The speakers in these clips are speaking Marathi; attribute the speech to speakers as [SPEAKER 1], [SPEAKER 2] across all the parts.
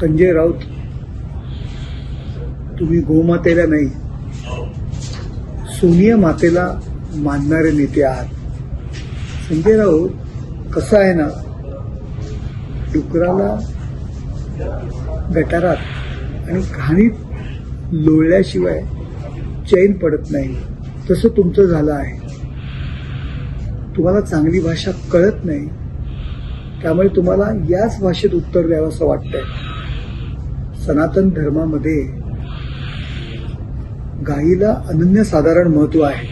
[SPEAKER 1] संजय राऊत तुम्ही गोमातेला नाही सोनिया मातेला मानणारे नेते आहात. संजय राऊत कसं आहे ना डुकराला गटारात आणि घाणीत लोळल्याशिवाय चैन पडत नाही. तसं तुमचं झालं आहे. तुम्हाला चांगली भाषा कळत नाही. त्यामुळे तुम्हाला याच भाषेत उत्तर द्यावं असं वाटतंय. सनातन धर्मामध्ये गायीला अनन्यसाधारण महत्त्व आहे.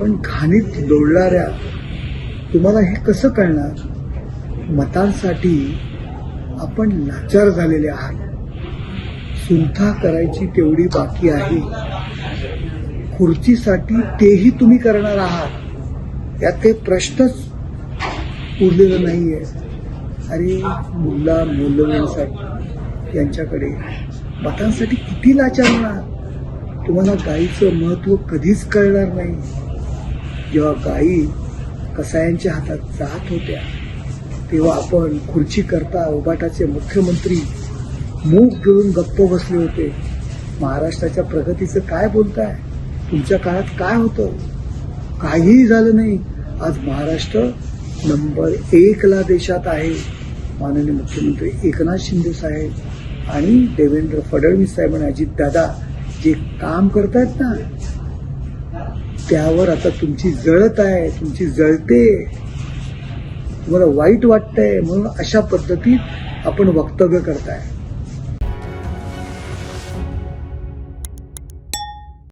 [SPEAKER 1] पण घाणीत लोळणाऱ्या तुम्हाला हे कसं कळणार? मतांसाठी आपण लाचार झालेले आहात. सुंथा करायची तेवढी बाकी आहे. खुर्चीसाठी तेही तुम्ही करणार आहात. यात ते प्रश्नच उरलेला नाहीये. अरे मुला मौलवींसाठी यांच्याकडे. मतांसाठी किती लाचारणार तुम्हाला गायीचं महत्त्व कधीच कळणार नाही. जेव्हा गायी कसायांच्या हातात जात होत्या तेव्हा आपण खुर्ची करता उबाटाचे मुख्यमंत्री मूग घेऊन गप्प बसले होते. महाराष्ट्राच्या प्रगतीचं काय बोलताय? तुमच्या काळात काय होतं? काहीही झालं नाही. आज महाराष्ट्र नंबर एकला देशात आहे. माननीय मुख्यमंत्री एकनाथ शिंदे साहेब आणि देवेंद्र फडणवीस साहेब आणि अजितदादा जे काम करतायत ना त्यावर आता तुमची जळत आहे तुमची जळते. तुम्हाला वाईट वाटतंय म्हणून अशा पद्धतीत आपण वक्तव्य करताय.